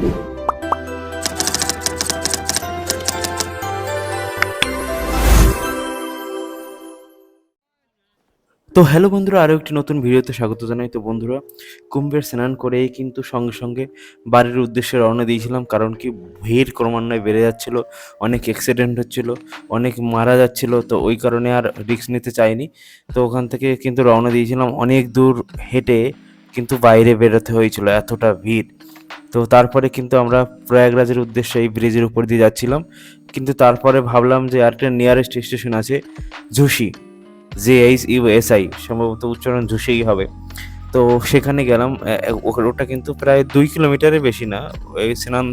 তো হ্যালো বন্ধুরা আরও একটি নতুন ভিডিওতে স্বাগত জানাই। তো বন্ধুরা, কুম্ভের স্নান করেই কিন্তু সঙ্গে সঙ্গে বাড়ির উদ্দেশ্যে রওনা দিয়েছিলাম, কারণ কি ভিড় ক্রমান্বয়ে বেড়ে যাচ্ছিল, অনেক অ্যাক্সিডেন্ট হচ্ছিল, অনেক মারা যাচ্ছিল, তো ওই কারণে আর রিস্ক নিতে চাইনি। তো ওখান থেকে কিন্তু রওনা দিয়েছিলাম, অনেক দূর হেঁটে কিন্তু বাইরে বেরোতে হয়েছিল, এতটা ভিড়। তো তারপরে কিন্তু আমরা প্রয়াগরাজের উদ্দেশ্যে এই ব্রিজের উপর দিয়ে যাচ্ছিলাম। কিন্তু তারপরে ভাবলাম যে আরেকটা নিয়ারেস্ট স্টেশন আছে, Jhusi J H U S I সম্ভবত উচ্চারণ ঝুসেই হবে। তো সেখানে গেলাম ওটা কিন্তু প্রায় দুই কিলোমিটারের বেশি না, ওই স্নান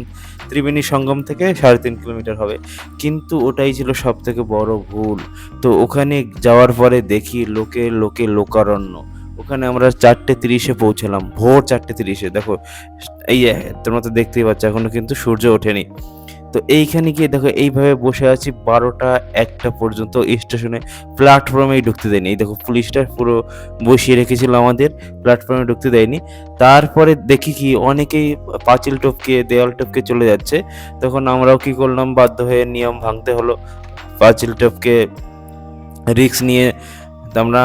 ত্রিবেণী সঙ্গম থেকে সাড়ে তিন কিলোমিটার হবে। কিন্তু ওটাই ছিল সব থেকে বড় ভুল। তো ওখানে যাওয়ার পরে দেখি লোকে লোকে লোকারণ্য। ওখানে আমরা চারটে তিরিশে পৌঁছালাম, ভোর চারটে তিরিশে। দেখো, এই তোমরা তো দেখতেই পাচ্ছ, এখনও কিন্তু সূর্য ওঠেনি। তো এইখানে গিয়ে দেখো, এইভাবে বসে আছি বারোটা একটা পর্যন্ত স্টেশনে। প্ল্যাটফর্মেই ঢুকতে দেয়নি। এই দেখো, পুলিশটা পুরো বসিয়ে রেখেছিল আমাদের, প্ল্যাটফর্মে ঢুকতে দেয়নি। তারপরে দেখি কি, অনেকেই পাঁচিল টপকে দেওয়াল টপকে চলে যাচ্ছে। তখন আমরাও কি করলাম, বাধ্য হয়ে নিয়ম ভাঙতে হলো। পাঁচিল টপকে রিক্স নিয়ে আমরা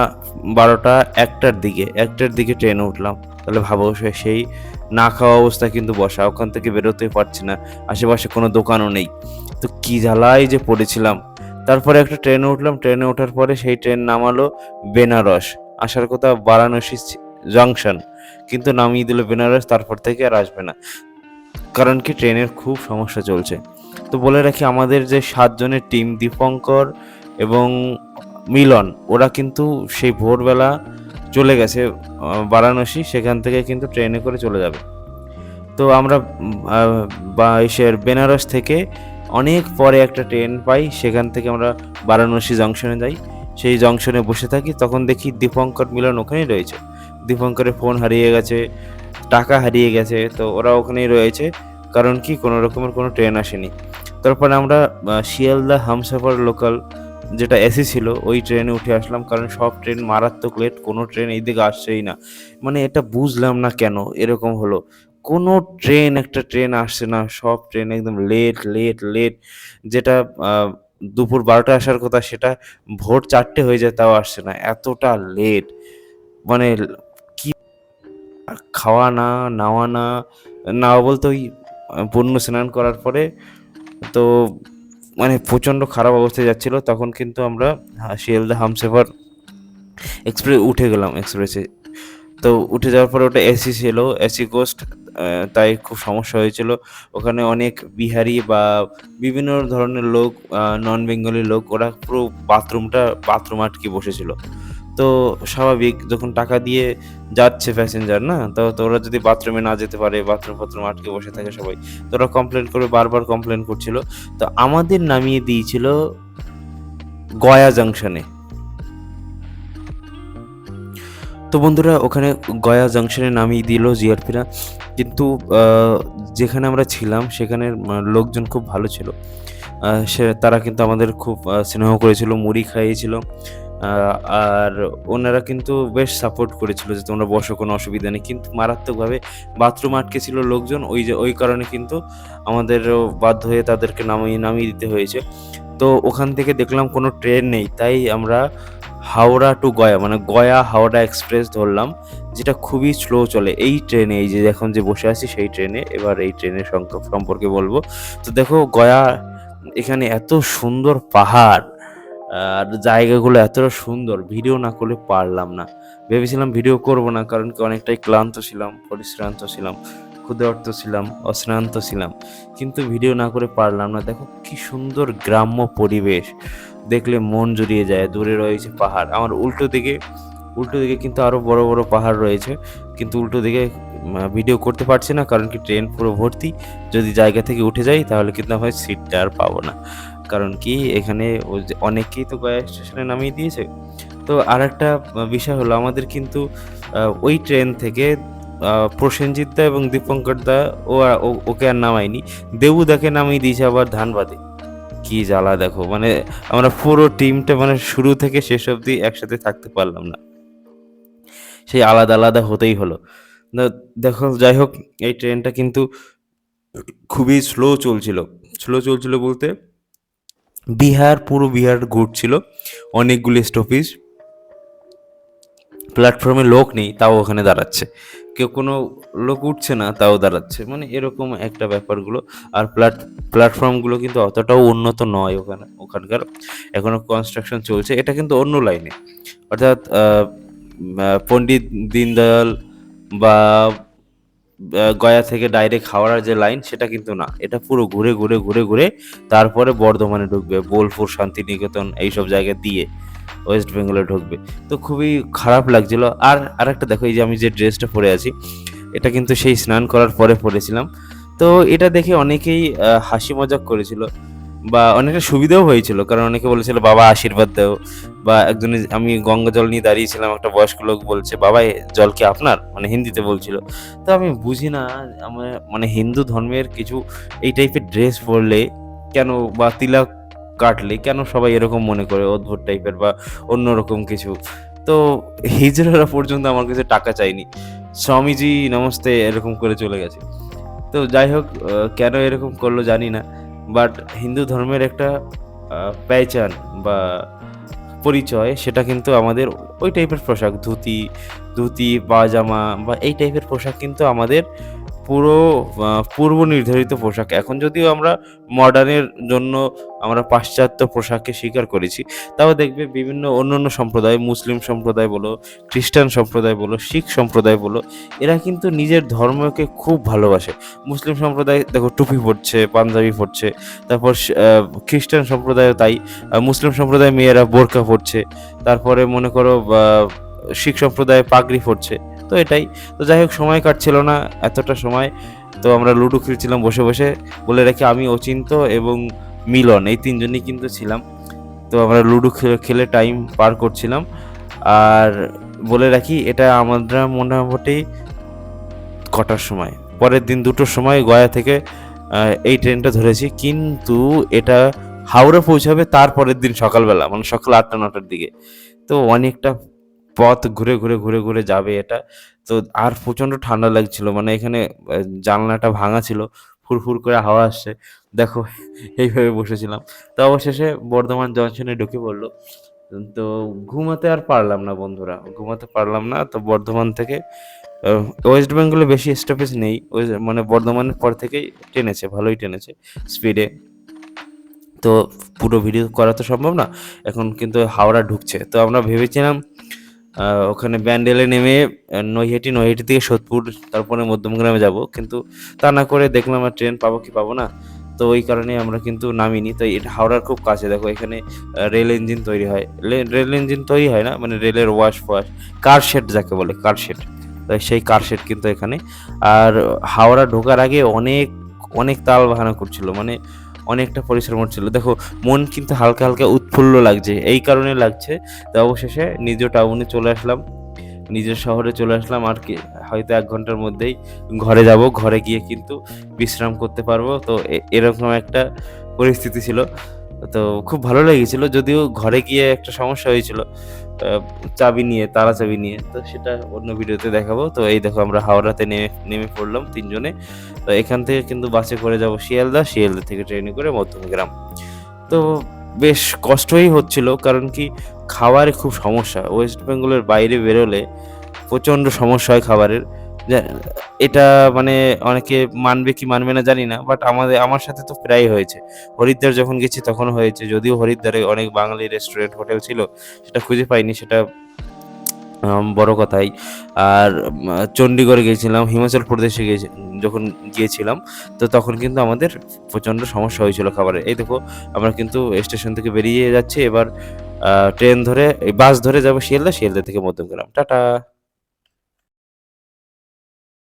বারোটা একটার দিকে একটার দিকে ট্রেনে উঠলাম। তাহলে ভাবো সেই না খাওয়া অবস্থা কিন্তু বসা, ওখান থেকে বেরোতে পারছি না, আশেপাশে কোনো দোকানও নেই। তো কি জ্বালাই যে পড়েছিলাম। তারপরে একটা ট্রেনে উঠলাম, ট্রেনে ওঠার পরে সেই ট্রেন নামালো বেনারস, আসার কথা বারাণসী জাংশন। কিন্তু নামিয়ে দিল বেনারস, তারপর থেকে আর আসবে না। কারণ কি ট্রেনের খুব সমস্যা চলছে। তো বলে রাখি, আমাদের যে সাতজনের টিম দীপঙ্কর এবং মিলন, ওরা কিন্তু সেই ভোরবেলা চলে গেছে বারাণসী, সেখান থেকে কিন্তু ট্রেনে করে চলে যাবে। তো আমরা বা বেনারস থেকে অনেক পরে একটা ট্রেন পাই, সেখান থেকে আমরা বারাণসী জংশনে যাই। সেই জংশনে বসে থাকি, তখন দেখি দীপঙ্কর মিলন ওখানেই রয়েছে। দীপঙ্করের ফোন হারিয়ে গেছে, টাকা হারিয়ে গেছে, তো ওরা ওখানেই রয়েছে, কারণ কি কোনো রকমের কোনো ট্রেন আসেনি। তারপরে আমরা শিয়ালদা হামসাফার লোকাল যেটা এসি ছিল, ওই ট্রেনে উঠে আসলাম। কারণ সব ট্রেন মারাত্মক লেট কোনো ট্রেন এই দিকে আসছেই না। মানে এটা বুঝলাম না কেন এরকম হলো। কোনো ট্রেন একটা ট্রেন আসছে না। সব ট্রেন একদম লেট লেট লেট যেটা দুপুর বারোটা আসার কথা, সেটা ভোর চারটে হয়ে যায়, তাও আসছে না। এতটা লেট মানে কি খাওয়া না, নাওয়া না বলতে ওই পূর্ণ স্নান করার পরে তো মানে প্রচণ্ড খারাপ অবস্থায় যাচ্ছিল, তখন কিন্তু আমরা শিয়ালদা হামসেফার এক্সপ্রেস উঠে গেলাম এক্সপ্রেসে তো উঠে যাওয়ার পরে ওটা এসি ছিল এসি কোস্ট তাই খুব সমস্যা হয়েছিল। ওখানে অনেক বিহারি বা বিভিন্ন ধরনের লোক নন বেঙ্গলি লোক, ওরা পুরো বাথরুমটা বাথরুম আটকে বসেছিল। তো স্বাভাবিক যখন টাকা দিয়ে যাচ্ছে প্যাসেঞ্জার না? তো ওরা যদি বাথরুমে না যেতে পারে বাথরুম ফাথরুম আটকে বসে থাকে সবাই, তো ওরা কমপ্লেন করে বারবার কমপ্লেন করছিল। তো আমাদের নামিয়ে দিয়েছিল গয়া জাংশনে তো বন্ধুরা, ওখানে গয়া জাংশনে নামিয়ে দিল জিআরপিরা কিন্তু যেখানে আমরা ছিলাম, সেখানের লোকজন খুব ভালো ছিল। সে, তারা কিন্তু আমাদের খুব স্নেহ করেছিল, মুড়ি খাইয়েছিল। আর ওনারা কিন্তু বেশ সাপোর্ট করেছিল যে তোমরা বসো, কোনো অসুবিধা নেই। কিন্তু মারাত্মকভাবে বাথরুম আটকে ছিল লোকজন, ওই যে, ওই কারণে কিন্তু আমাদেরও বাধ্য হয়ে তাদেরকে নামিয়ে নামিয়ে দিতে হয়েছে। তো ওখান থেকে দেখলাম কোনো ট্রেন নেই, তাই আমরা হাওড়া টু গয়া মানে গয়া হাওড়া এক্সপ্রেস ধরলাম, যেটা খুবই স্লো চলে। এই ট্রেনে এই যে এখন যে বসে আছি, সেই ট্রেনে এবার এই ট্রেনের সম্পর্কে বলব। তো দেখো, গয়া, এখানে এত সুন্দর পাহাড় আর জায়গাগুলো এতটা সুন্দর, ভিডিও না করলে পারলাম না। ভেবেছিলাম ভিডিও করব না, কারণ কি অনেকটাই ক্লান্ত ছিলাম, পরিশ্রান্ত ছিলাম, ক্ষুধার্ত ছিলাম, অশ্রান্ত ছিলাম। কিন্তু ভিডিও না করে পারলাম না। দেখো কি সুন্দর গ্রাম্য পরিবেশ। দেখলে মন জুড়িয়ে যায়, দূরে রয়েছে পাহাড়। আমার উল্টো দিকে উল্টো দিকে কিন্তু আরও বড় বড় পাহাড় রয়েছে। কিন্তু উল্টো দিকে ভিডিও করতে পারছি না, কারণ কি ট্রেন পুরো ভর্তি। যদি জায়গা থেকে উঠে যাই, তাহলে কিন্তু হয় সিটটা আর পাবো না। কারণ কি, এখানে অনেকেই তো গয়া স্টেশনে নামিয়ে দিয়েছে। তো আর একটা বিষয় হলো, আমাদের কিন্তু ওই ট্রেন থেকে প্রসেনজিৎ দা এবং দীপঙ্কর দা, ও ওকে আর নামায়নি। দেবুদাকে নামিয়ে দিয়েছে আবার ধানবাদে। কি জ্বালা দেখো মানে আমরা পুরো টিমটা মানে শুরু থেকে শেষ অবধি একসাথে থাকতে পারলাম না। সেই আলাদা আলাদা হতেই হলো। দেখো, যাই হোক, এই ট্রেনটা কিন্তু খুবই স্লো চলছিল। স্লো চলছিল বলতে বিহার পুরো বিহার ঘুরছিল। অনেকগুলি স্টপেজ প্ল্যাটফর্মে লোক নেই, তাও ওখানে দাঁড়াচ্ছে। কেউ কোনো লোক উঠছে না, তাও দাঁড়াচ্ছে। মানে এরকম একটা ব্যাপারগুলো। আর প্ল্যাট প্ল্যাটফর্মগুলো কিন্তু অতটাও উন্নত নয় ওখানে, ওখানকার। এখনও কনস্ট্রাকশন চলছে। এটা কিন্তু অন্য লাইনে অর্থাৎ পণ্ডিত দীনদয়াল বা গয়া থেকে ডাইরেক্ট হাওড়ার যে লাইন সেটা কিন্তু না। এটা পুরো ঘুরে ঘুরে ঘুরে ঘুরে তারপরে বর্ধমানে ঢুকবে, বোলপুর, শান্তিনিকেতন এইসব জায়গা দিয়ে ওয়েস্ট বেঙ্গলে ঢুকবে। তো খুবই খারাপ লাগছিল। আর আরেকটা দেখো, এই যে আমি যে ড্রেসটা পরে আছি, এটা কিন্তু সেই স্নান করার পরে পরেছিলাম। তো এটা দেখে অনেকেই হাসি মজাক করেছিল। বা অনেকটা সুবিধাও হয়েছিল। কারণ অনেকে বলেছিল, বাবা, আশীর্বাদ দাও। বা একজনে, আমি গঙ্গা জল নিয়ে দাঁড়িয়েছিলাম, একটা বয়স্ক লোক বলছে, বাবা জল কি আপনার মানে হিন্দিতে বলছিল। তো আমি বুঝি না, আমার মানে হিন্দু ধর্মের কিছু এই টাইপের ড্রেস পরলে কেন বা তিলক কাটলে কেন সবাই এরকম মনে করে, অদ্ভুত টাইপের বা অন্যরকম কিছু? তো হিজড়ারা পর্যন্ত আমার কাছে টাকা চাইনি স্বামীজি নমস্তে এরকম করে চলে গেছে। তো যাই হোক কেন এরকম করল জানি না। বাট হিন্দু ধর্মের একটা পেহচান বা পরিচয়, সেটা কিন্তু আমাদের ওই টাইপের পোশাক, ধুতি ধুতি পাজামা বা এই টাইপের পোশাক কিন্তু আমাদের পুরো পূর্ব নির্ধারিত পোশাক। এখন যদিও আমরা মডার্নের জন্য আমরা পাশ্চাত্য পোশাককে স্বীকার করেছি, তাও দেখবে বিভিন্ন অন্য অন্য সম্প্রদায়, মুসলিম সম্প্রদায় বলো, খ্রিস্টান সম্প্রদায় বলো, শিখ সম্প্রদায় বলো, এরা কিন্তু নিজের ধর্মকে খুব ভালোবাসে। মুসলিম সম্প্রদায়, দেখো, টুপি পরছে, পাঞ্জাবি পরছে, তারপর খ্রিস্টান সম্প্রদায়ও তাই মুসলিম সম্প্রদায় মেয়েরা বোরকা পরছে, তারপরে মনে করো শিখ সম্প্রদায় পাগড়ি পরছে তো এটাই। তো যাই হোক, সময় কাটছিল না, এতটা সময়। তো আমরা লুডো খেলছিলাম বসে বসে। বলে রাখি, আমি অচিন্ত এবং মিলন, এই তিনজনই কিন্তু ছিলাম। তো আমরা লুডো খেলে টাইম পার করছিলাম। আর বলে রাখি, এটা আমরা মোটামুটি কটার সময়? পরের দিন দুটোর সময় গয়া থেকে এই ট্রেনটা ধরেছি। কিন্তু এটা হাওড়া পৌঁছাবে তার পরের দিন সকালবেলা মানে সকাল আটটা, নটার দিকে। তো অনেকটা পথ ঘুরে ঘুরে ঘুরে ঘুরে যাবে এটা। তো আর প্রচণ্ড ঠান্ডা লাগছিল মানে এখানে জানলাটা ভাঙা ছিল, ফুরফুর করে হাওয়া আসছে। দেখো, এইভাবে বসেছিলাম। তো অবশেষে বর্ধমান জংশনে ঢুকে পড়ল। তো ঘুমাতে আর পারলাম না বন্ধুরা, ঘুমাতে পারলাম না। তো বর্ধমান থেকে ওয়েস্ট বেঙ্গলে বেশি স্টপেজ নেই। মানে বর্ধমানের পর থেকেই টেনেছে, ভালোই টেনেছে স্পিডে। তো পুরো ভিডিও করা তো সম্ভব না, এখন কিন্তু হাওড়া ঢুকছে। তো আমরা ভেবেছিলাম ওখানে ব্যান্ডেলে নেমে নৈহাটি নৈহাটি থেকে সোদপুর, তারপরে মধ্যমগ্রামে যাব। কিন্তু তা না করে দেখলাম আর ট্রেন পাবো কি পাবো না। তো ওই কারণে আমরা কিন্তু নামিনি। তো এটা হাওড়ার খুব কাছে। দেখো, এখানে রেল ইঞ্জিন তৈরি হয়। রেল ইঞ্জিন তৈরি হয় না মানে রেলের ওয়াশ ফোয়াশ, কার শেড যাকে বলে, কার শেড। তো সেই কার শেড কিন্তু এখানে। আর হাওড়া ঢোকার আগে অনেক অনেক তাল বাহানা করছিল। মানে অনেকটা পরিশ্রম হচ্ছিল দেখো, মন কিন্তু হালকা হালকা উৎফুল্ল লাগছে, এই কারণে লাগছে। তো অবশেষে নিজ টাউনে চলে আসলাম নিজের শহরে চলে আসলাম, আর কি, হয়তো এক ঘণ্টার মধ্যেই ঘরে যাব, ঘরে গিয়ে কিন্তু বিশ্রাম করতে পারব। তো এরকম একটা পরিস্থিতি ছিল। তো খুব ভালো লেগেছিল, যদিও ঘরে গিয়ে একটা সমস্যা হয়েছিল চাবি নিয়ে তারা চাবি নিয়ে, তো সেটা অন্য ভিডিওতে দেখাবো। তো এই দেখো আমরা হাওড়াতে নেমে নেমে পড়লাম তিনজনে। তো এখান থেকে কিন্তু বাসে করে যাব শিয়ালদা শিয়ালদা থেকে ট্রেনে করে মধ্যমগ্রাম তো বেশ কষ্টই হচ্ছিল, কারণ কি খাওয়ারে খুব সমস্যা। ওয়েস্ট বেঙ্গলের বাইরে বেরোলে প্রচণ্ড সমস্যা হয় খাবারের। এটা মানে অনেকে মানবে কি মানবে না জানি না বাট আমাদের, আমার সাথে তো প্রায় হয়েছে। হরিদ্বার যখন গেছি তখন হয়েছে, যদিও হরিদ্বারে অনেক বাঙালি রেস্টুরেন্ট হোটেল ছিল, সেটা খুঁজে পাইনি, সেটা বড় কথাই। আর চণ্ডীগড় গিয়েছিলাম হিমাচল প্রদেশে গিয়েছি যখন গিয়েছিলাম, তো তখন কিন্তু আমাদের প্রচণ্ড সমস্যা হয়েছিল খাবারের এই দেখো, আমরা কিন্তু স্টেশন থেকে বেরিয়ে যাচ্ছি, এবার ট্রেন ধরে, বাস ধরে যাব শিয়ালদা শিয়ালদা থেকে মধ্যমগ্রাম টাটা!